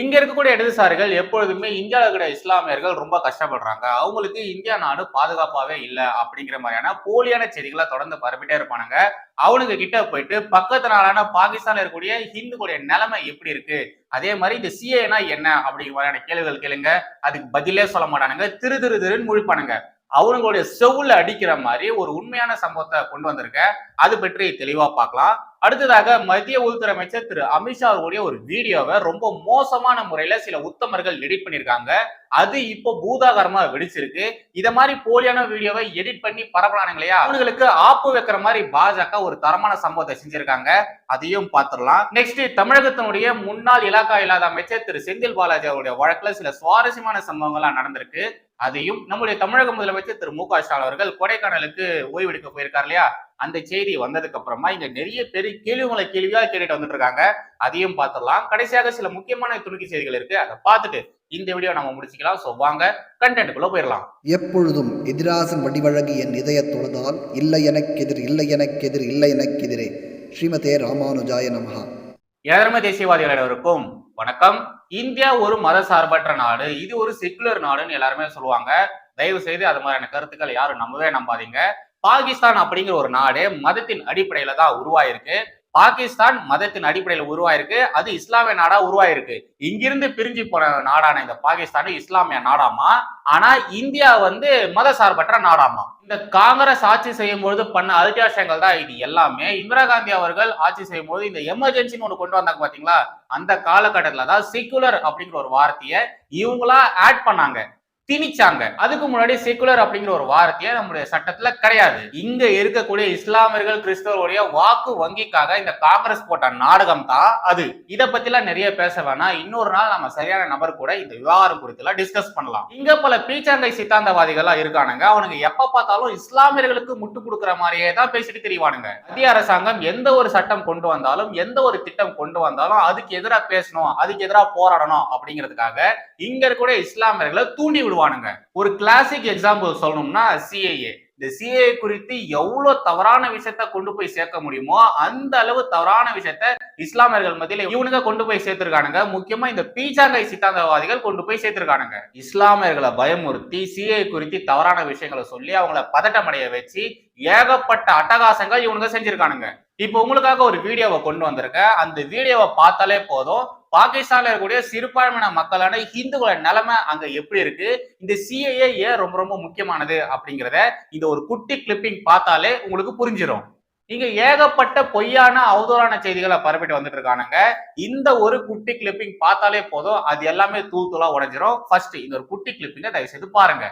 இங்க இருக்கக்கூடிய இடதுசாரிகள் எப்பொழுதுமே இந்தியாவில் இருக்கிற இஸ்லாமியர்கள் ரொம்ப கஷ்டப்படுறாங்க. அவங்களுக்கு இந்தியா நாடு பாதுகாப்பாவே இல்லை அப்படிங்கிற மாதிரியான போலியான செய்திகளை தொடர்ந்து பரப்பிட்டே இருப்பானுங்க. அவனுங்க கிட்ட போயிட்டு பக்கத்து நாடான பாகிஸ்தான்ல இருக்கக்கூடிய ஹிந்துக்களுடைய நிலைமை எப்படி இருக்கு? அதே மாதிரி இந்த சிஏனா என்ன? அப்படிங்கிற மாதிரியான கேள்விகள் கேளுங்க. அதுக்கு பதிலே சொல்ல மாட்டானுங்க. திரு திரு திருன்னு முழிப்பானுங்க. அவனுங்களுடைய செவுல அடிக்கிற மாதிரி ஒரு உண்மையான சம்பவத்தை கொண்டு வந்திருக்க. அது பற்றி தெளிவா பார்க்கலாம். அடுத்ததாக மத்திய உள்துறை அமைச்சர் திரு அமித்ஷா அவர்களுடைய ஒரு வீடியோவை ரொம்ப மோசமான முறையில சில உத்தமர்கள் எடிட் பண்ணியிருக்காங்க. அது இப்போ பூதாகரமா வெடிச்சிருக்கு. இத மாதிரி போலியான வீடியோவை எடிட் பண்ணி பரப்பலானுங்க இல்லையா அவங்களுக்கு ஆப்பு வைக்கிற மாதிரி பாஜக ஒரு தரமான சம்பவத்தை செஞ்சிருக்காங்க. அதையும் பார்த்துடலாம். நெக்ஸ்ட் தமிழகத்தினுடைய முன்னாள் இலாக்கா இல்லாத அமைச்சர் திரு செந்தில் பாலாஜி அவருடைய வழக்குல சில சுவாரஸ்யமான சம்பவங்கள்லாம் நடந்திருக்கு. அதையும் நம்முடைய தமிழக முதலமைச்சர் திரு மு க ஸ்டாலின் அவர்கள் கொடைக்கானலுக்கு ஓய்வெடுக்க போயிருக்காரு இல்லையா? அந்த செய்தி வந்ததுக்கு அப்புறமா இங்க நிறைய பேர் கேள்விகளை கேள்வியா கேட்டுட்டு வந்துட்டு இருக்காங்க அதையும் பார்த்துடலாம் கடைசியாக சில முக்கியமான துணுக்கி செய்திகள் இருக்கு. அதை பார்த்துட்டு இந்த வீடியோ நம்ம முடிச்சுக்கலாம். ஸோ வாங்க கண்டென்ட்டுக்குள்ள போயிடலாம். எப்பொழுதும் எதிராசன் வடிவழகு என் இதய தொழுதால் இல்லை எனக்கெதிர் இல்லை எனக்கெதிர் இல்லை எனக்கெதிரே ஸ்ரீமதே ராமானுஜாய நமஹா. ஏழமை தேசியவாதிகள் அனைவருக்கும் வணக்கம். இந்தியா ஒரு மத சார்பற்ற நாடு. இது ஒரு செக்குலர் நாடுன்னு எல்லாருமே சொல்லுவாங்க. தயவு செய்து அது மாதிரியான கருத்துக்களை யாரும் நம்பவே நம்பாதீங்க. பாகிஸ்தான் அப்படிங்கிற ஒரு நாடு மதத்தின் அடிப்படையில தான் உருவாயிருக்கு. பாகிஸ்தான் மதத்தின் அடிப்படையில உருவாயிருக்கு. அது இஸ்லாமிய நாடா உருவாயிருக்கு. இங்கிருந்து பிரிஞ்சு போன நாடான இந்த பாகிஸ்தான் இஸ்லாமிய நாடாமா? ஆனா இந்தியா வந்து மத சார்பற்ற நாடாமா? இந்த காங்கிரஸ் ஆட்சி செய்யும் பொழுது பண்ண அத்தியாசங்கள் தான் இது எல்லாமே. இந்திரா காந்தி அவர்கள் ஆட்சி செய்யும் போது இந்த எமர்ஜென்சின்னு ஒண்ணு கொண்டு வந்தாங்க பாத்தீங்களா? அந்த காலகட்டத்துல தான் செக்குலர் அப்படிங்கிற ஒரு வார்த்தையை இவங்களா ஆட் பண்ணாங்க. திணிச்சாங்க. அதுக்கு முன்னாடி செக்குலர் அப்படிங்கிற ஒரு வார்த்தையே நம்முடைய சட்டத்துல கிடையாது. இங்க இருக்கக்கூடிய இஸ்லாமியர்கள் கிறிஸ்தவருடைய வாக்கு வங்கிக்காக இந்த காங்கிரஸ் போட்ட நாடகம் தான் அது. இத பத்தி எல்லாம் நிறைய பேச வேணாம். இன்னொரு நாள் நம்ம சரியான நபர் கூட இந்த விவகாரம் குறித்து எல்லாம் டிஸ்கஸ் பண்ணலாம். இங்க பல பீச்சாங்கை சித்தாந்தவாதிகள்லாம் இருக்கானுங்க. அவனுங்க எப்ப பார்த்தாலும் இஸ்லாமியர்களுக்கு முட்டு கொடுக்குற மாதிரியே தான் பேசிட்டு தெரியவானுங்க மத்திய அரசாங்கம் எந்த ஒரு சட்டம் கொண்டு வந்தாலும் எந்த ஒரு திட்டம் கொண்டு வந்தாலும் அதுக்கு எதிராக பேசணும் அதுக்கு எதிராக போராடணும் அப்படிங்கிறதுக்காக இங்க இருக்கக்கூடிய இஸ்லாமியர்களை தூண்டி விடுவானுங்க ஒரு கிளாசிக் எக்ஸாம்பிள் சொல்லணும்னா சிஏஏ இந்த சிஏ குறித்து எவ்வளவு தவறான விஷயத்த கொண்டு போய் சேர்க்க முடியுமோ அந்த அளவு தவறான விஷயத்த இஸ்லாமியர்கள் மத்தியில இவனுங்க கொண்டு போய் சேர்த்திருக்கானுங்க. முக்கியமா இந்த பீச்சாங்கை சித்தாந்தவாதிகள் கொண்டு போய் சேர்த்திருக்கானுங்க. இஸ்லாமியர்களை பயமுறுத்தி சிஏ குறித்து தவறான விஷயங்களை சொல்லி அவங்கள பதட்டமடைய வச்சு ஏகப்பட்ட அட்டகாசங்கள் இவனுங்க செஞ்சிருக்கானுங்க. இப்போ உங்களுக்காக ஒரு வீடியோவை கொண்டு வந்திருக்கேன். அந்த வீடியோவை பார்த்தாலே போதும். பாகிஸ்தான்ல இருக்கக்கூடிய சிறுபான்மையின மக்களான ஹிந்துக்களோட நிலைமை அங்க எப்படி இருக்கு? இந்த சிஏஏ ஏன் ரொம்ப ரொம்ப முக்கியமானது அப்படிங்கிறத இந்த ஒரு குட்டி கிளிப்பிங் பார்த்தாலே உங்களுக்கு புரிஞ்சிடும் இங்க ஏகப்பட்ட பொய்யான அவதூறான செய்திகளை பரப்பிட்டு வந்துட்டு இருக்கானுங்க. இந்த ஒரு குட்டி கிளிப்பிங் பார்த்தாலே போதும். அது எல்லாமே தூள் தூளா உடைஞ்சிரும். ஃபர்ஸ்ட் இந்த ஒரு குட்டி கிளிப்பிங்க தயவு செய்து பாருங்க.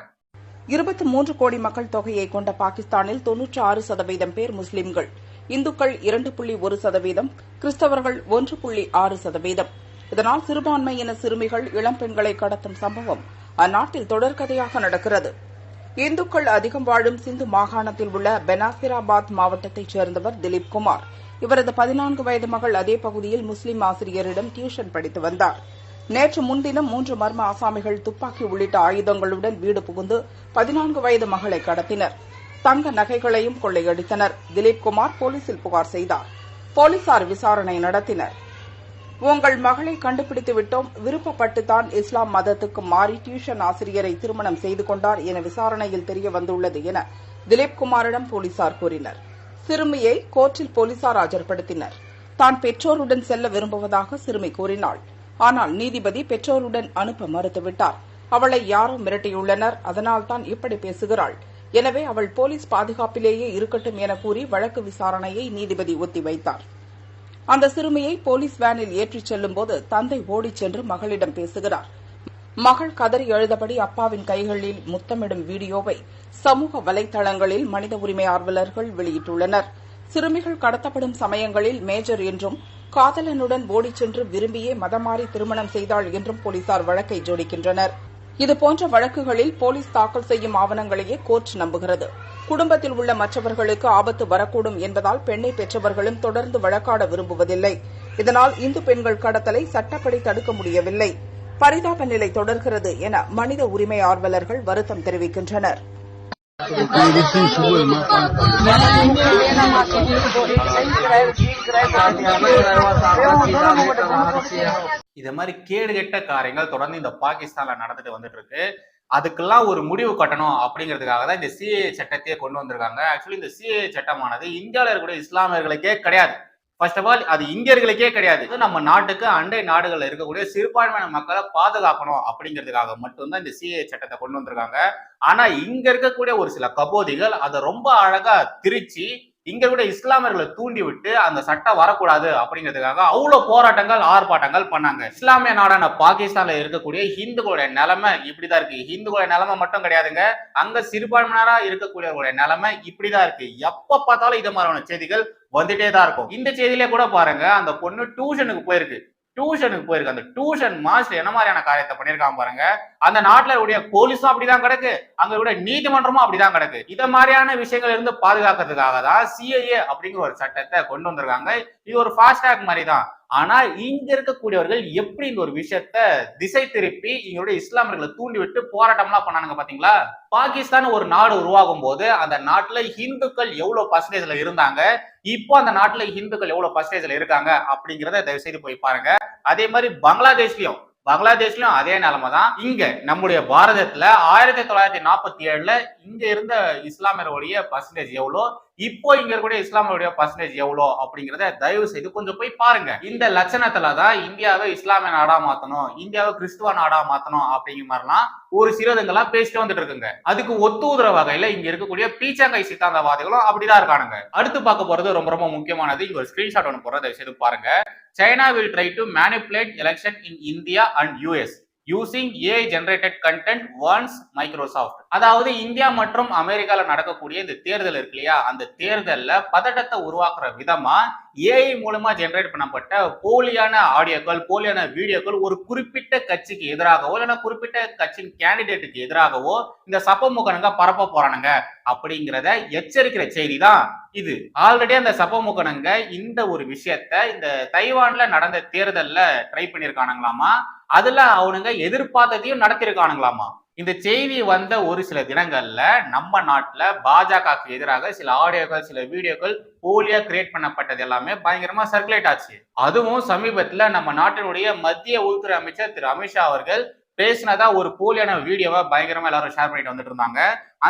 இருபத்தி மூன்று கோடி மக்கள் தொகையை கொண்ட பாகிஸ்தானில் தொன்னூற்றி ஆறு சதவீதம் பேர் முஸ்லிம்கள். இந்துக்கள் இரண்டு புள்ளி ஒரு சதவீதம் கிறிஸ்தவர்கள் ஒன்று புள்ளி ஆறு சதவீதம். இதனால் சிறுபான்மையின சிறுமிகள் இளம் பெண்களை கடத்தும் சம்பவம் அந்நாட்டில் தொடர்கதையாக நடக்கிறது. இந்துக்கள் அதிகம் வாழும் சிந்து மாகாணத்தில் உள்ள பெனாசிராபாத் மாவட்டத்தைச் சேர்ந்தவர் திலீப் குமார். இவரது பதினான்கு வயது மகள் அதே பகுதியில் முஸ்லீம் ஆசிரியரிடம் டியூஷன் படித்து வந்தார். நேற்று முன்தினம் மூன்று மர்ம ஆசாமிகள் துப்பாக்கி உள்ளிட்ட ஆயுதங்களுடன் வீடு புகுந்து பதினான்கு வயது மகளை கடத்தினர். தங்க நகைகளையும் கொள்ளையடித்தனர். திலீப் குமார் போலீசில் புகார் செய்தார். போலீசார் விசாரணை நடத்தினர். உங்கள் மகளை கண்டுபிடித்து விட்டோம். விருப்பப்பட்டுத்தான் இஸ்லாம் மதத்துக்கு மாறி டியூஷன் ஆசிரியரை திருமணம் செய்து கொண்டார் என விசாரணையில் தெரிய வந்துள்ளது என திலீப் குமாரிடம் போலீசார் கூறினர். சிறுமியை கோர்ட்டில் போலீசார் ஆஜர்படுத்தினர். தான் பெற்றோருடன் செல்ல விரும்புவதாக சிறுமி கூறினாள். ஆனால் நீதிபதி பெற்றோருடன் அனுப்ப மறுத்துவிட்டார். அவளை யாரோ மிரட்டியுள்ளனர். அதனால்தான் இப்படி பேசுகிறாள். எனவே அவள் போலீஸ் பாதுகாப்பிலேயே இருக்கட்டும் என கூறி வழக்கு விசாரணையை நீதிபதி ஒத்திவைத்தாா் அந்த சிறுமியை போலீஸ் வேனில் ஏற்றிச் செல்லும்போது தந்தை ஓடிச் சென்று மகளிடம் பேசுகிறார். மகள் கதறி எழுதபடி அப்பாவின் கைகளில் முத்தமிடும் வீடியோவை சமூக வலைதளங்களில் மனித உரிமை ஆர்வலர்கள் வெளியிட்டுள்ளனர். சிறுமிகள் கடத்தப்படும் சமயங்களில் மேஜர் என்றும் காதலனுடன் ஓடிச் சென்று விரும்பியே மதமாறி திருமணம் செய்தாள் என்றும் போலீசார் வழக்கை ஜோடிக்கின்றனர். இதுபோன்ற வழக்குகளில் போலீஸ் தாக்கல் செய்யும் ஆவணங்களையே கோர்ட் நம்புகிறது. குடும்பத்தில் உள்ள மற்றவர்களுக்கு ஆபத்து வரக்கூடும் என்பதால் பெண்ணை பெற்றவர்களும் தொடர்ந்து வழக்காட விரும்புவதில்லை. இதனால் இந்து பெண்கள் கடத்தலை சட்டப்படி தடுக்க முடியவில்லை. பரிதாப நிலை தொடர்கிறது என மனித உரிமை ஆர்வலர்கள் வருத்தம் தெரிவிக்கின்றனர். இது மாதிரி கேடுகெட்ட காரியங்கள் தொடர்ந்து இந்த பாகிஸ்தான்ல நடந்துட்டு வந்துட்டு இருக்கு. அதுக்கெல்லாம் ஒரு முடிவு கட்டணும் அப்படிங்கிறதுக்காக தான் இந்த சிஏ சட்டத்தையே கொண்டு வந்திருக்காங்க. ஆக்சுவலி இந்த சிஏ சட்டமானது இந்தியாவில் இருக்கக்கூடிய இஸ்லாமியர்களுக்கே கிடையாது. ஃபர்ஸ்ட் ஆஃப் ஆல் அது இந்தியர்களுக்கே கிடையாது. நம்ம நாட்டுக்கு அண்டை நாடுகளில் இருக்கக்கூடிய சிறுபான்மையான மக்களை பாதுகாக்கணும் அப்படிங்கிறதுக்காக மட்டும்தான் இந்த சிஏ சட்டத்தை கொண்டு வந்திருக்காங்க. ஆனா இங்க இருக்கக்கூடிய ஒரு சில கபோதிகள் அதை ரொம்ப அழகா திரிச்சு இங்க கூட இஸ்லாமியர்களை தூண்டி விட்டு அந்த சட்டம் வரக்கூடாது அப்படிங்கிறதுக்காக அவ்வளவு போராட்டங்கள் ஆர்ப்பாட்டங்கள் பண்ணாங்க. இஸ்லாமிய நாடான பாகிஸ்தான்ல இருக்கக்கூடிய ஹிந்துக்களுடைய நிலைமை இப்படிதான் இருக்கு. ஹிந்துக்களுடைய நிலைமை மட்டும் கிடையாதுங்க. அங்க சிறுபான்மையினரா இருக்கக்கூடியவர்களுடைய நிலைமை இப்படிதான் இருக்கு. எப்ப பார்த்தாலும் இது மாதிரியான செய்திகள் வந்துட்டே தான் இருக்கும். இந்த செய்தியிலே கூட பாருங்க அந்த பொண்ணு டியூஷனுக்கு போயிருக்கு. டியூஷனுக்கு போயிருக்கு. அந்த டியூஷன் மாஸ்டர் என்ன மாதிரியான காரியத்தை பண்ணிருக்கான் பாருங்க. அந்த நாட்டுல உடைய போலீஸும் அப்படிதான் கிடக்கு. அங்க உடைய நீதிமன்றமும் அப்படிதான் கிடக்கு. இத மாதிரியான விஷயங்கள் இருந்து பாதுகாக்கிறதுக்காக தான் சிஐஏ அப்படிங்கிற ஒரு சட்டத்தை கொண்டு வந்திருக்காங்க. இது ஒரு ஃபாஸ்டாக் மாதிரி தான் ஆனா இங்க இருக்கக்கூடியவர்கள் எப்படி இந்த ஒரு விஷயத்த திசை திருப்பி இங்களுடைய இஸ்லாமியர்களை தூண்டி விட்டு போராட்டம்லாம் பண்ணானுங்க பாத்தீங்களா? பாகிஸ்தான் ஒரு நாடு உருவாகும் போது அந்த நாட்டுல ஹிந்துக்கள் எவ்வளவு பர்சன்டேஜ்ல இருந்தாங்க? இப்போ அந்த நாட்டுல ஹிந்துக்கள் எவ்வளவு பர்சன்டேஜ்ல இருக்காங்க? அப்படிங்கறத தயவு செய்து போய் பாருங்க. அதே மாதிரி பங்களாதேஷ்லயும் பங்களாதேஷ்லயும் அதே நிலைமை தான். இங்க நம்முடைய பாரதத்துல ஆயிரத்தி தொள்ளாயிரத்தி நாற்பத்தி ஏழுல இங்க இருந்த இஸ்லாமியர்களுடைய பர்சன்டேஜ் எவ்வளோ? இப்போ இங்க இருக்கக்கூடிய இஸ்லாமியருடைய பர்சன்டேஜ் எவ்வளோ அப்படிங்கறத தயவு செய்து கொஞ்சம் போய் பாருங்க. இந்த லட்சணத்துல தான் இந்தியாவை இஸ்லாமிய நாடா மாத்தணும் இந்தியாவை கிறிஸ்துவ நாடா மாத்தணும் அப்படிங்கிற மாதிரிலாம் ஒரு சிலதுங்கெல்லாம் பேசிட்டு வந்துட்டு இருக்குங்க. அதுக்கு ஒத்து உதுற வகையில இங்க இருக்கக்கூடிய பீச்சாங்கை சித்தாந்தவாதிகளும் அப்படிதான் இருக்கானுங்க. அடுத்து பார்க்க போறது ரொம்ப ரொம்ப முக்கியமானது. இங்க ஒரு ஸ்கிரீன்ஷாட் ஒன்று போறத தயவு செய்து பாருங்க China will try to manipulate election in India and US using AI generated content once Microsoft அதாவது இந்தியா மற்றும் அமெரிக்கால நடக்கக்கூடிய இந்த தேர்தல் இருக்கு இல்லையா? அந்த தேர்தல்ல பதட்டத்தை உருவாக்குற விதமா ஏஐ மூலமா ஜெனரேட் பண்ணப்பட்ட போலியான ஆடியோக்கள் போலியான வீடியோக்கள் ஒரு குறிப்பிட்ட கட்சிக்கு எதிராகவோ இல்லைன்னா குறிப்பிட்ட கட்சியின் கேண்டிடேட்டுக்கு எதிராகவோ இந்த சப்பமுகனுங்க பரப்ப போறானுங்க. அப்படிங்கிறத எச்சரிக்கிற செய்தி தான் இது. ஆல்ரெடி அந்த சப்பமுகனுங்க இந்த ஒரு விஷயத்த இந்த தைவான்ல நடந்த தேர்தல்ல ட்ரை பண்ணியிருக்கானுங்களாமா அதுல அவனுங்க எதிர்பார்த்ததையும் நடத்திருக்கானுங்களாமா? இந்த செய்தி வந்த ஒரு சில தினங்கள்ல நம்ம நாட்டுல பாஜகவுக்கு எதிராக சில ஆடியோக்கள் சில வீடியோக்கள் போலியா கிரியேட் பண்ணப்பட்டது எல்லாமே பயங்கரமா சர்க்குலேட் ஆச்சு. அதுவும் சமீபத்துல நம்ம நாட்டினுடைய மத்திய உள்துறை அமைச்சர் திரு அமித்ஷா அவர்கள் பேசினதா ஒரு போலியான வீடியோவை பயங்கரமா எல்லாரும் ஷேர் பண்ணிட்டு வந்துட்டு இருந்தாங்க.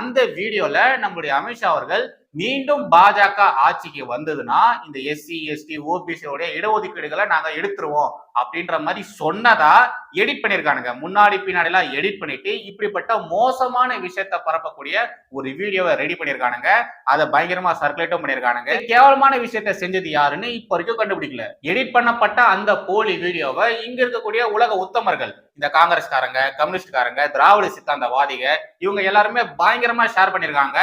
அந்த வீடியோல நம்மளுடைய அமித்ஷா அவர்கள் மீண்டும் பாஜக ஆட்சிக்கு வந்ததுன்னா இந்த எஸ்சி எஸ்டி ஓபிசியோடைய இடஒதுக்கீடுகளை நாங்க எடுத்துருவோம் அப்படின்ற மாதிரி சொன்னதா எடிட் பண்ணிருக்கானுங்க. முன்னாடி பின்னாடி எல்லாம் எடிட் பண்ணிட்டு இப்படிப்பட்ட மோசமான விஷயத்த பரப்பக்கூடிய ஒரு வீடியோவை ரெடி பண்ணிருக்கானுங்க. அதை பயங்கரமா சர்க்குலேட்டும் பண்ணிருக்கானுங்க. கேவலமான விஷயத்த செஞ்சது யாருன்னு இப்ப வரைக்கும் கண்டுபிடிக்கல. எடிட் பண்ணப்பட்ட அந்த போலி வீடியோவை இங்க இருக்கக்கூடிய உலக உத்தமர்கள் இந்த காங்கிரஸ்காரங்க கம்யூனிஸ்ட்காரங்க திராவிட சித்தாந்தவாதிக இவங்க எல்லாருமே பயங்கரமா ஷேர் பண்ணிருக்காங்க.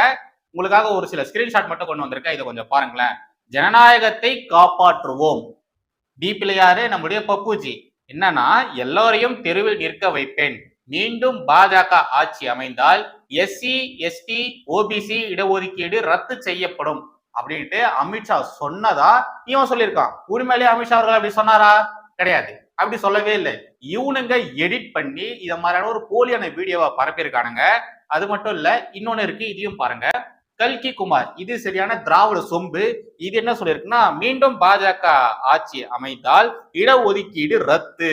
உங்களுக்காக ஒரு சில ஸ்கிரீன்ஷாட் மட்டும் கொண்டு வந்திருக்கேன். இதை கொஞ்சம் பாருங்களேன். ஜனநாயகத்தை காப்பாற்றுவோம். டி பிள்ளையாரு நம்முடைய பப்புஜி. என்னன்னா எல்லோரையும் தெருவில் நிற்க வைப்பேன். மீண்டும் பாஜக ஆட்சி அமைந்தால் எஸ்சி எஸ்டி ஓபிசி இடஒதுக்கீடு ரத்து செய்யப்படும் அப்படின்ட்டு அமித்ஷா சொன்னதா? இவன் சொல்லியிருக்கான். உண்மையிலேயே அமித்ஷா அவர்கள் அப்படி சொன்னாரா? கிடையாது. அப்படி சொல்லவே இல்லை. இவனுங்க எடிட் பண்ணி இத மாதிரியான ஒரு போலியான வீடியோவை பரப்பியிருக்கானுங்க. அது மட்டும் இல்ல இன்னொன்னு இருக்கு. இதையும் பாருங்க. கல்கி குமார். இது சரியான திராவிட சொம்பு. இது என்ன சொல்லியிருக்குன்னா மீண்டும் பாஜக ஆட்சி அமைத்தால் இடஒதுக்கீடு ரத்து.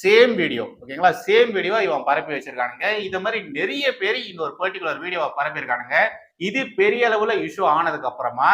சேம் வீடியோ ஓகேங்களா சேம் வீடியோ இவன் பரப்பி வச்சிருக்கானுங்க. இந்த மாதிரி நிறைய பேர் இந்த ஒரு பர்டிகுலர் வீடியோவை பரப்பியிருக்கானுங்க இது பெரிய அளவுல இஷ்யூ ஆனதுக்கு அப்புறமா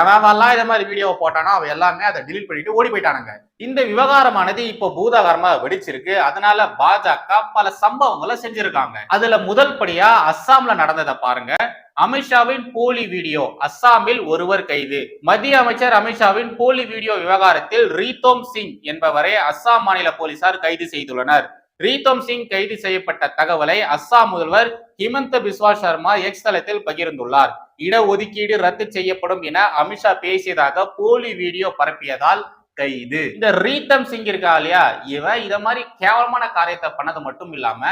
எவன்லாம் இந்த மாதிரி வீடியோவை போட்டானோ அவன் எல்லாமே அதை டிலீட் பண்ணிட்டு ஓடி போயிட்டானுங்க. இந்த விவகாரமானது இப்போ பூதாகரமா வெடிச்சிருக்கு. அதனால பாஜக பல சம்பவங்களை செஞ்சிருக்காங்க. அதுல முதல் படியா அஸ்ஸாம்ல நடந்ததை பாருங்க. அமித்ஷாவின் போலி வீடியோ அஸ்ஸாமில் ஒருவர் கைது. மத்திய அமைச்சர் அமித்ஷாவின் போலி வீடியோ விவகாரத்தில் ரீதோம் சிங் என்பவரை அஸ்ஸாம் மாநில போலீசார் கைது செய்துள்ளனர். ரீதோம் சிங் கைது செய்யப்பட்ட தகவலை அஸ்ஸாம் முதல்வர் ஹிமந்த பிஸ்வா சர்மா எக்ஸ் தளத்தில் பகிர்ந்துள்ளார். இடஒதுக்கீடு ரத்து செய்யப்படும் என அமித்ஷா பேசியதாக போலி வீடியோ பரப்பியதால் கைது. இந்த ரீதம் சிங் இருக்கா இல்லையா? இவன் இத மாதிரி கேவலமான காரியத்தை பண்ணது மட்டும் இல்லாம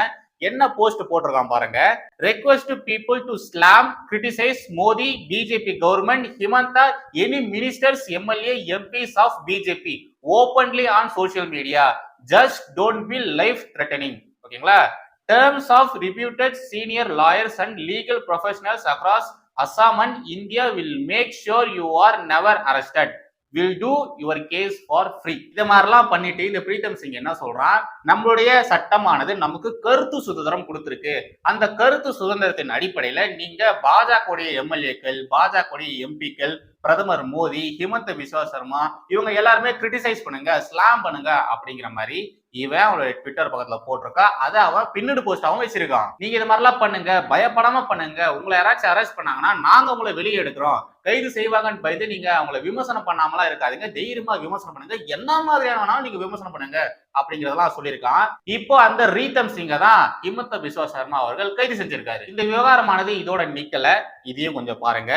என்ன போஸ்ட் போட்டிருக்கான் பாருங்க. Request people to slam criticise Modi BJP government Himanta any ministers MLA MPs of BJP openly on social media just don't be life threatening ஓகேங்களா terms of reputed senior lawyers and legal professionals across Assam and India will make sure you are never arrested will do your case for free இது மாதிரிலாம் பண்ணிட்டு இந்த பிரீத்தம் சிங் என்ன சொல்றான்? நம்மளுடைய சட்டமானது நமக்கு கருத்து சுதந்திரம் கொடுத்துருக்கு. அந்த கருத்து சுதந்திரத்தின் அடிப்படையில நீங்க பாஜகவுடைய எம்எல்ஏக்கள் பாஜகவுடைய எம்பிக்கள் பிரதமர் மோடி ஹிமந்த விஸ்வா சர்மா இவங்க எல்லாருமே கிரிட்டிசைஸ் பண்ணுங்க ஸ்லாம் பண்ணுங்க அப்படிங்கிற மாதிரி இவன் அவனோட ட்விட்டர் பக்கத்துல போட்டிருக்கா. அதை அவன் பின்னடு போஸ்டாவும் வச்சிருக்கான். நீங்க இது மாதிரிலாம் பண்ணுங்க பயப்படாம பண்ணுங்க. உங்களை யாராச்சும் அரெஸ்ட் பண்ணாங்கன்னா நாங்க உங்களை வெளியே எடுக்கிறோம். கைது செய்வாங்கன்னு பயந்து நீங்க அவங்கள விமர்சனம் பண்ணாமலாம் இருக்காதுங்க. தைரியமா விமர்சனம் பண்ணுங்க. என்ன மாதிரியான வேணாலும் நீங்க விமர்சனம் பண்ணுங்க அப்படிங்கறதெல்லாம் சொல்லியிருக்கான். இப்போ அந்த ரீதம் சிங்க தான் ஹிமந்த பிஸ்வா சர்மா அவர்கள் கைது செஞ்சிருக்காரு. இந்த விவகாரமானது இதோட நிக்கல. இதையும் கொஞ்சம் பாருங்க.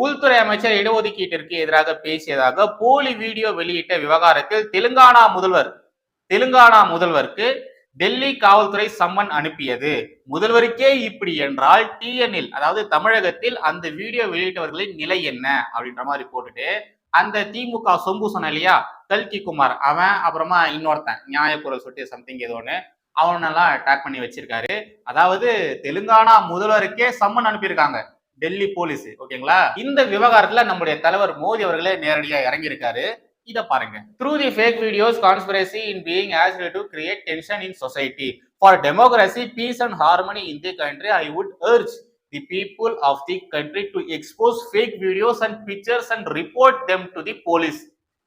உள்துறை அமைச்சர் இடஒதுக்கீட்டிற்கு எதிராக பேசியதாக போலி வீடியோ வெளியிட்ட விவகாரத்தில் தெலுங்கானா முதல்வர் தெலுங்கானா முதல்வருக்கு டெல்லி காவல்துறை சம்மன் அனுப்பியது. முதல்வருக்கே இப்படி என்றால் டிஎன்எல் அதாவது தமிழகத்தில் அந்த வீடியோ வெளியிட்டவர்களின் நிலை என்ன அப்படின்ற மாதிரி போட்டுட்டு அந்த திமுக சொம்பு சொன்ன இல்லையா? கல்கி குமார் அவன் அப்புறமா இன்னொருத்தன் நியாயக்குரல் சொல்லிட்டு சம்திங் ஏதோ ஒன்று அவனெல்லாம் அட்டாக் பண்ணி வச்சிருக்காரு. அதாவது தெலுங்கானா முதல்வருக்கே சம்மன் அனுப்பியிருக்காங்க. டெல்லி போலீஸ் ஓகேங்களா? இந்த விவகாரத்துல நம்முடைய தலைவர் மோடி அவர்களே நேரடியா இறங்கியிருக்காரு. இத பாருங்க. Through the fake videos conspiracy in being as to create tension in society for democracy peace and harmony in the country I would urge the people of the country to expose fake videos and pictures and report them to the police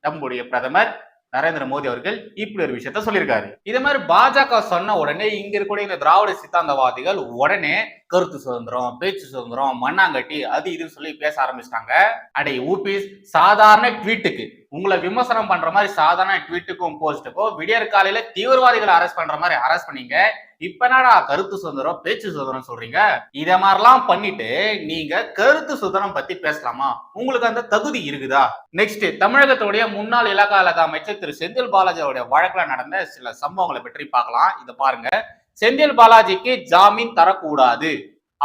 நம்முடைய பிரதமர் நரேந்திர மோடி அவர்கள் இப்படி ஒரு விஷயத்த சொல்லியிருக்காரு. இதே மாதிரி பாஜக சொன்ன உடனே இங்க இருக்கக்கூடிய இந்த திராவிட சித்தாந்தவாதிகள் உடனே கருத்து சுதந்திரம் பேச்சு சுதந்திரம் மண்ணாங்கட்டி அது இதுன்னு சொல்லி பேச ஆரம்பிச்சிட்டாங்க. அடே ஊபிஸ் சாதாரண ட்வீட்டுக்கு உங்களை விமர்சனம் பண்ற மாதிரி சாதாரண ட்வீட்டுக்கும் போஸ்ட்டுக்கும் விடியற் காலையில தீவிரவாதிகளை அரெஸ்ட் பண்ற மாதிரி அரெஸ்ட் பண்ணீங்க. இப்ப என்னடா கருத்து சுதந்திரம் பேச்சு சுதந்திரம் சொல்றீங்க? இத மாதிரிலாம் பண்ணிட்டு நீங்க கருத்து சுதந்திரம் பத்தி பேசலாமா? உங்களுக்கு அந்த தகுதி இருக்குதா? நெக்ஸ்ட் தமிழகத்துடைய முன்னாள் இலாக்காலக அமைச்சர் திரு செந்தில் பாலாஜியோட வழக்குல நடந்த சில சம்பவங்களை பற்றி பார்க்கலாம். இத பாருங்க. செந்தில் பாலாஜிக்கு ஜாமீன் தரக்கூடாது.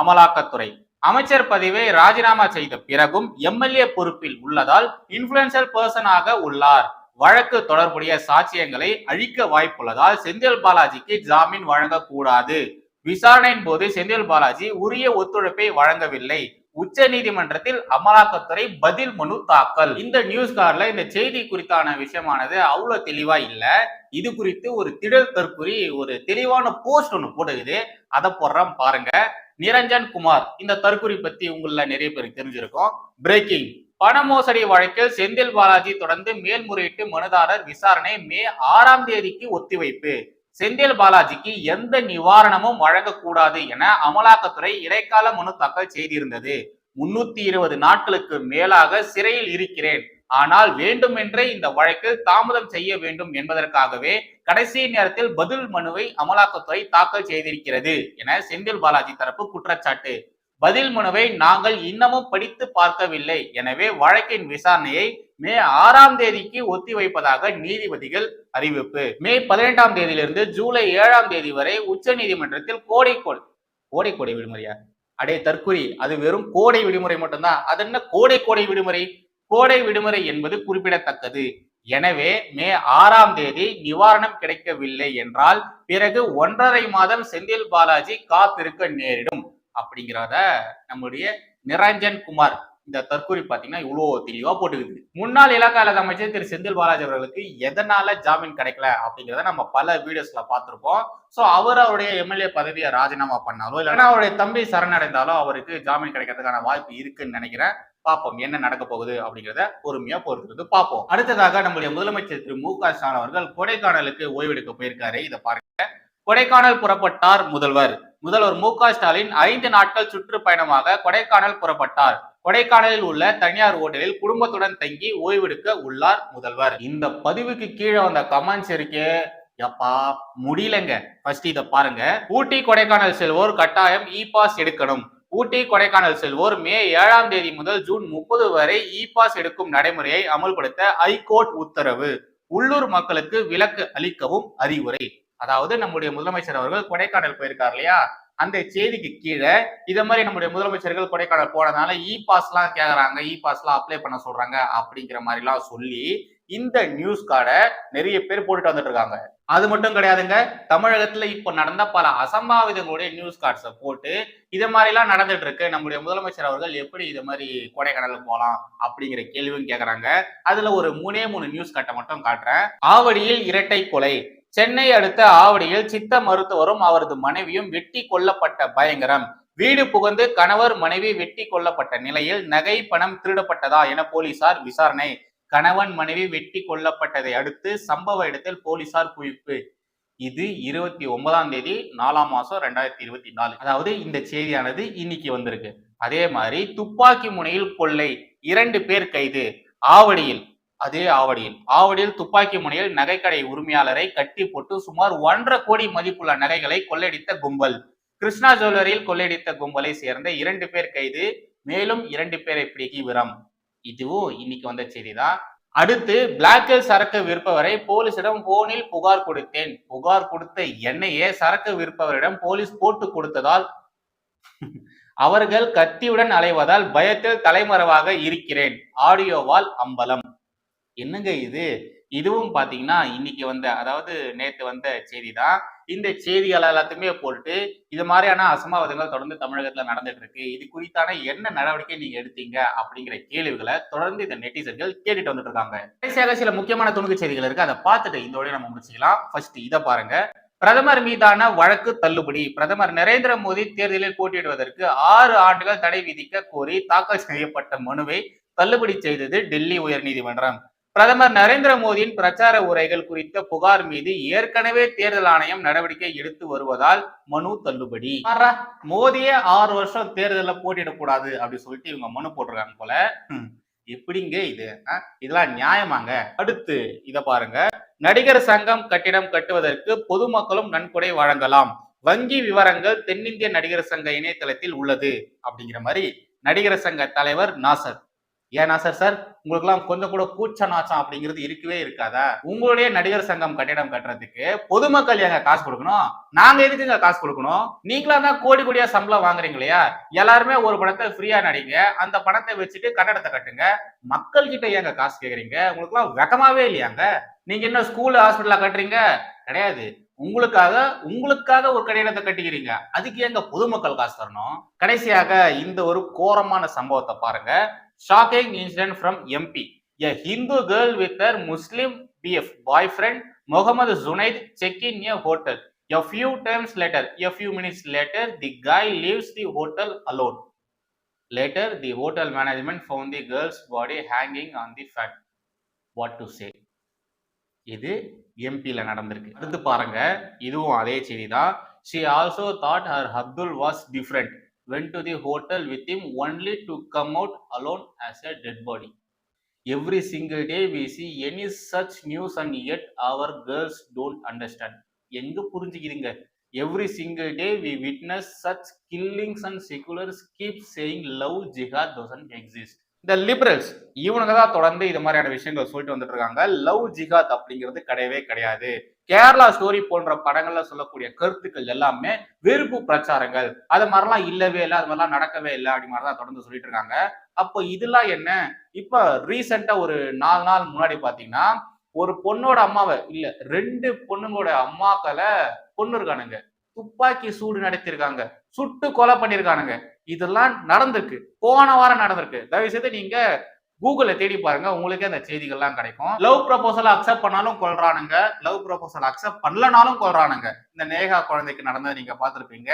அமலாக்கத்துறை. அமைச்சர் பதவியை ராஜினாமா செய்த பிறகும் எம்எல்ஏ பொறுப்பில் உள்ளதால் இன்ஃபுளுன்சியல் பர்சனாக உள்ளார். வழக்கு தொடர்புடைய சாட்சியங்களை அழிக்க வாய்ப்புள்ளதால் செந்தில் பாலாஜிக்கு ஜாமீன் வழங்கக்கூடாது. விசாரணையின் போது செந்தில் பாலாஜி உரிய ஒத்துழைப்பை வழங்கவில்லை. உச்ச நீதிமன்றத்தில் அமலாக்கத்துறை பதில் மனு தாக்கல். இந்த நியூஸ் கார்ல இந்த செய்தி குறித்தான விஷயமானது அவ்வளவு தெளிவா இல்ல. இது குறித்து ஒரு திடல் தற்குறி ஒரு தெளிவான போஸ்ட் ஒன்று போடுகுது அதை போடுறோம் பாருங்க. நிரஞ்சன் குமார் இந்த தற்குறி பத்தி உங்கள நிறைய பேருக்கு தெரிஞ்சிருக்கும். பிரேக்கிங் பண மோசடி வழக்கில் செந்தில் பாலாஜி தொடர்ந்து மேல்முறையீட்டு மனுதாரர் விசாரணை மே ஆறாம் தேதிக்கு ஒத்திவைப்பு. செந்தில் பாலாஜிக்கு எந்த நிவாரணமும் வழங்கக்கூடாது என அமலாக்கத்துறை இடைக்கால மனு தாக்கல் செய்திருந்தது. முன்னூத்தி இருபது நாட்களுக்கு மேலாக சிறையில் இருக்கிறேன். ஆனால் வேண்டுமென்றே இந்த வழக்கில் தாமதம் செய்ய வேண்டும் என்பதற்காகவே கடைசி நேரத்தில் பதில் மனுவை அமலாக்கத்துறை தாக்கல் செய்திருக்கிறது என செந்தில் பாலாஜி தரப்பு குற்றச்சாட்டு. பதில் மனுவை நாங்கள் இன்னமும் படித்து பார்க்கவில்லை. எனவே வழக்கின் விசாரணையை மே ஆறாம் தேதிக்கு ஒத்திவைப்பதாக நீதிபதிகள் அறிவிப்பு. மே பதினெட்டாம் தேதியிலிருந்து ஜூலை ஏழாம் தேதி வரை உச்ச நீதிமன்றத்தில் கோடைக்கோள் கோடை கோடை விடுமுறையா? அடே தற்குறி அது வெறும் கோடை விடுமுறை மட்டும்தான். அது என்ன கோடை கோடை விடுமுறை? கோடை விடுமுறை என்பது குறிப்பிடத்தக்கது. எனவே மே ஆறாம் தேதி நிவாரணம் கிடைக்கவில்லை என்றால் பிறகு ஒன்றரை மாதம் செந்தில் பாலாஜி காத்திருக்க நேரிடும். அப்படிங்கிறத நம்முடைய நிரஞ்சன் குமார் இந்த தற்கொலை பாத்தீங்கன்னா இவ்வளவு தெளிவா போட்டுக்குது. முன்னாள் இலக்கால அமைச்சர் திரு செந்தில் பாலாஜி அவர்களுக்கு எதனால ஜாமீன் கிடைக்கல அப்படிங்கிறத நம்ம பல வீடியோஸ்ல பார்த்திருப்போம். சோ அவர் அவருடைய எம்எல்ஏ பதவியை ராஜினாமா பண்ணாலோ இல்லைன்னா அவருடைய தம்பி சரணடைந்தாலோ அவருக்கு ஜாமீன் கிடைக்கிறதுக்கான வாய்ப்பு இருக்குன்னு நினைக்கிறேன். பார்ப்போம் என்ன நடக்க போகுது அப்படிங்கிறத பொறுமையா பொறுத்திருந்து பார்ப்போம். அடுத்ததாக நம்முடைய முதலமைச்சர் திரு மு க ஸ்டாலின் அவர்கள் கொடைக்கானலுக்கு ஓய்வெடுக்க போயிருக்காரு. இதை பாருங்க. கொடைக்கானல் புறப்பட்டார் முதல்வர். முதல்வர் மு க ஸ்டாலின் ஐந்து நாட்கள் சுற்றுப்பயணமாக கொடைக்கானல் புறப்பட்டார். கொடைக்கானலில் உள்ள தனியார் ஓட்டலில் குடும்பத்துடன் தங்கி ஓய்வெடுக்க உள்ளார் முதல்வர். இந்த பதிவுக்கு கீழே வந்த கமெண்ட்ஸ் இருக்கே. எப்பா முடியலங்க. ஃபர்ஸ்ட் இதை பாருங்க. ஊட்டி கொடைக்கானல் செல்வோர் கட்டாயம் இ பாஸ் எடுக்கணும். ஊட்டி கொடைக்கானல் செல்வோர் மே ஏழாம் தேதி முதல் ஜூன் முப்பது வரை இ பாஸ் எடுக்கும் நடைமுறையை அமல்படுத்த ஐகோர்ட் உத்தரவு. உள்ளூர் மக்களுக்கு விலக்கு அளிக்கவும் அறிவுரை. அதாவது நம்முடைய முதலமைச்சர் அவர்கள் கொடைக்கானல் போயிருக்கார் இல்லையா? அந்த செய்திக்கு கீழே இத மாதிரி நம்முடைய முதலமைச்சர்கள் கொடைக்கானல் போனதுனால இ பாஸ்லாம் கேக்குறாங்க இ பாஸ்லாம் அப்ளை பண்ண சொல்றாங்க அப்படிங்கிற மாதிரி எல்லாம் சொல்லி இந்த நியூஸ் கார்டை நிறைய பேர் போட்டுட்டு வந்துட்டு இருக்காங்க. அது மட்டும் கிடையாதுங்க தமிழகத்துல இப்ப நடந்த பல அசம்பாவிதங்களுடைய நியூஸ் கார்ட்ஸை போட்டு இது மாதிரிலாம் நடந்துட்டு இருக்கு. நம்முடைய முதலமைச்சர் அவர்கள் எப்படி இது மாதிரி கொடைக்கானலுக்கு போகலாம் அப்படிங்கிற கேள்வியும் கேட்குறாங்க அதுல ஒரு மூணே மூணு நியூஸ் கார்ட்டை மட்டும் காட்டுறேன். ஆவடியில் இரட்டை கொலை. சென்னை அடுத்த ஆவடியில் சித்த மருத்துவரும் அவரது மனைவியும் வெட்டி கொல்லப்பட்ட பயங்கரம். வீடு புகுந்து கணவர் மனைவி வெட்டி கொல்லப்பட்ட நிலையில் நகை பணம் திருடப்பட்டதா என போலீசார் விசாரணை. கணவன் மனைவி வெட்டி கொல்லப்பட்டதை அடுத்து சம்பவ இடத்தில் போலீசார் குவிப்பு. இது இருபத்தி ஒன்பதாம் தேதி நாலாம் மாசம் ரெண்டாயிரத்தி இருபத்தி நாலு. அதாவது இந்த செய்தியானது இன்னைக்கு வந்திருக்கு. அதே மாதிரி துப்பாக்கி முனையில் கொள்ளை இரண்டு பேர் கைது. ஆவடியில் அதே ஆவடியில். ஆவடியில் துப்பாக்கி முனையில் நகைக்கடை உரிமையாளரை கட்டி போட்டு சுமார் ஒன்றரை கோடி மதிப்புள்ள நகைகளை கொள்ளையடித்த கும்பல். கிருஷ்ணா ஜுவல்லரியில் கொள்ளையடித்த கும்பலை சேர்ந்த இரண்டு பேர் கைது மேலும் இரண்டு பேரை பிடிக்கி விரம். இதுவும் இன்னைக்கு வந்த செய்திதான். அடுத்து பிளாக்கில் சரக்கு விற்பவரை போலீசிடம் போனில் புகார் கொடுத்தேன். புகார் கொடுத்த என்னையே சரக்கு விற்பவரிடம் போலீஸ் போட்டு கொடுத்ததால் அவர்கள் கத்தியுடன் அலைவதால் பயத்தில் தலைமறைவாக இருக்கிறேன். ஆடியோவால் அம்பலம். என்னங்க இது? இதுவும் பாத்தீங்கன்னா இன்னைக்கு வந்த அதாவது நேத்து வந்த செய்தி தான் இந்த செய்திகள் எல்லாத்தையுமே போட்டு இது மாதிரியான அசம்பாவிதங்கள் தொடர்ந்து தமிழகத்துல நடந்துட்டு இருக்கு இது குறித்தான என்ன நடவடிக்கை நீங்க எடுத்தீங்க? அப்படிங்கிற கேள்விகளை தொடர்ந்து இந்த நெட்டிசன்கள் கேட்டுட்டு வந்துட்டு இருக்காங்க. கடைசியாக சில முக்கியமான துணுக்கு செய்திகள் இருக்கு. அதை பார்த்துட்டு இந்த நம்ம முடிச்சுக்கலாம். ஃபர்ஸ்ட் இதை பாருங்க. பிரதமர் மீதான வழக்கு தள்ளுபடி. பிரதமர் நரேந்திர மோடி தேர்தலில் போட்டியிடுவதற்கு ஆறு ஆண்டுகள் தடை விதிக்க கோரி தாக்கல் செய்யப்பட்ட மனுவை தள்ளுபடி செய்தது டெல்லி உயர்நீதிமன்றம். பிரதமர் நரேந்திர மோடியின் பிரச்சார உரைகள் குறித்த புகார் மீது ஏற்கனவே தேர்தல் ஆணையம் நடவடிக்கை எடுத்து வருவதால் மனு தள்ளுபடி. மோடியே ஆறு வருஷம் தேர்தல்ல போட்டியிடக்கூடாது அப்படி சொல்லிட்டு இவங்க மனு போட்டிருக்காங்க போல. எப்படிங்க இது? இதெல்லாம் நியாயமாங்க? அடுத்து இத பாருங்க. நடிகர் சங்கம் கட்டிடம் கட்டுவதற்கு பொதுமக்களும் நன்கொடை வழங்கலாம். வங்கி விவரங்கள் தென்னிந்திய நடிகர் சங்க இணையதளத்தில் உள்ளது அப்படிங்கிற மாதிரி நடிகர் சங்க தலைவர் நாசர். ஏன்னா சார் சார் உங்களுக்குலாம் கொஞ்சம் கூட கூச்ச நாச்சம் அப்படிங்கிறது இருக்கவே இருக்காதா? உங்களுடைய நடிகர் சங்கம் கட்டிடம் கட்டுறதுக்கு பொதுமக்கள் எங்க காசு கொடுக்கணும்? நாங்க எதுக்குங்க காசு கொடுக்கணும்? நீங்களா தான் கோடி கோடியா சம்பளம் வாங்குறீங்க இல்லையா? எல்லாருமே ஒரு படத்தை ஃப்ரீயா நடிங்க. அந்த பணத்தை வச்சுட்டு கட்டடத்தை கட்டுங்க. மக்கள் கிட்ட ஏங்க காசு கேக்குறீங்க? உங்களுக்குலாம் வெக்கமாவே இல்லையாங்க? நீங்க என்ன ஸ்கூல் ஹாஸ்பிட்டலா கட்டுறீங்க? கிடையாது. உங்களுக்காக உங்களுக்காக ஒரு கட்டிடத்தை கட்டிக்கிறீங்க. அதுக்கு எங்க பொதுமக்கள் காசு தரணும்? கடைசியாக இந்த ஒரு கோரமான சம்பவத்தை பாருங்க. Shocking incident from MP a Hindu girl with her Muslim BF boyfriend Mohammed Junaid check in a hotel a few times later a few minutes later the guy leaves the hotel alone later the hotel management found the girl's body hanging on the fan what to say இது எம்பியில் நடந்திருக்கு அடுத்து பாருங்க இதுவும் அதே செய்தி தான் she also thought her Abdul was different went to the hotel with him only to come out alone as a dead body. Every single day we see any such news and yet our girls don't understand. எங்க புரிஞ்சுக்கிறீங்க every single day we witness such killings and seculars keep saying love jihad doesn't exist இந்த liberals இவனுங்க தான் தொடர்ந்து இது மாதிரியான விஷயங்கள் சொல்லிட்டு வந்துட்டு இருக்காங்க லவ் ஜிஹாத் அப்படிங்கிறது கிடையவே கிடையாது கேரளா ஸ்டோரி போன்ற படங்கள்ல சொல்லக்கூடிய கருத்துக்கள் எல்லாமே வெறுப்பு பிரச்சாரங்கள். அது மாதிரிலாம் இல்லவே இல்லை அது மாதிரிலாம் நடக்கவே இல்லை அப்படி மாதிரிதான் தொடர்ந்து சொல்லிட்டு இருக்காங்க. அப்போ இதெல்லாம் என்ன? இப்ப ரீசெண்டா ஒரு நாலு நாள் முன்னாடி பாத்தீங்கன்னா ஒரு பொண்ணோட அம்மாவை இல்ல ரெண்டு பொண்ணுங்களோட அம்மாக்களை பொண்ணு இருக்கானுங்க. துப்பாக்கி சூடு நடத்திருக்காங்க சுட்டு கொலை பண்ணிருக்கானுங்க இதெல்லாம் நடந்திருக்கு. போன வாரம் நடந்திருக்கு. தயவு செய்து நீங்க கூகுளில் தேடி பாருங்க உங்களுக்கே அந்த செய்திகள்லாம் கிடைக்கும். லவ் ப்ரப்போசல் அக்செப்ட் பண்ணாலும் கொள்றானுங்க. லவ் ப்ரப்போசல் அக்செப்ட் பண்ணலனாலும் கொள்றானுங்க. இந்த நேகா குழந்தைக்கு நடந்ததை நீங்க பார்த்துருப்பீங்க.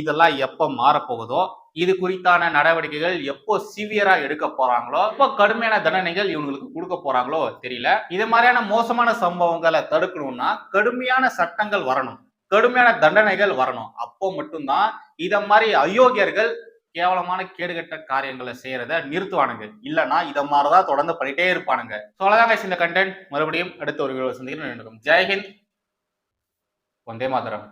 இதெல்லாம் எப்போ மாறப்போகுதோ இது குறித்தான நடவடிக்கைகள் எப்போ சிவியரா எடுக்க போறாங்களோ எப்போ கடுமையான தண்டனைகள் இவங்களுக்கு கொடுக்க போறாங்களோ தெரியல. இது மாதிரியான மோசமான சம்பவங்களை தடுக்கணும்னா கடுமையான சட்டங்கள் வரணும். கடுமையான தண்டனைகள் வரணும். அப்போ மட்டும்தான் இத மாதிரி அயோக்கியர்கள் கேவலமான கேடுகட்ட காரியங்களை செய்யறத நிறுத்துவானுங்க. இல்லைன்னா இத மாதிரிதான் தொடர்ந்து பண்ணிட்டே இருப்பானுங்க. ஸோ இந்த கண்டென்ட் மறுபடியும் அடுத்த ஒரு வீடியோ சந்திக்கிறேன். ஜெய்ஹிந்த் வந்தே மாதரம்.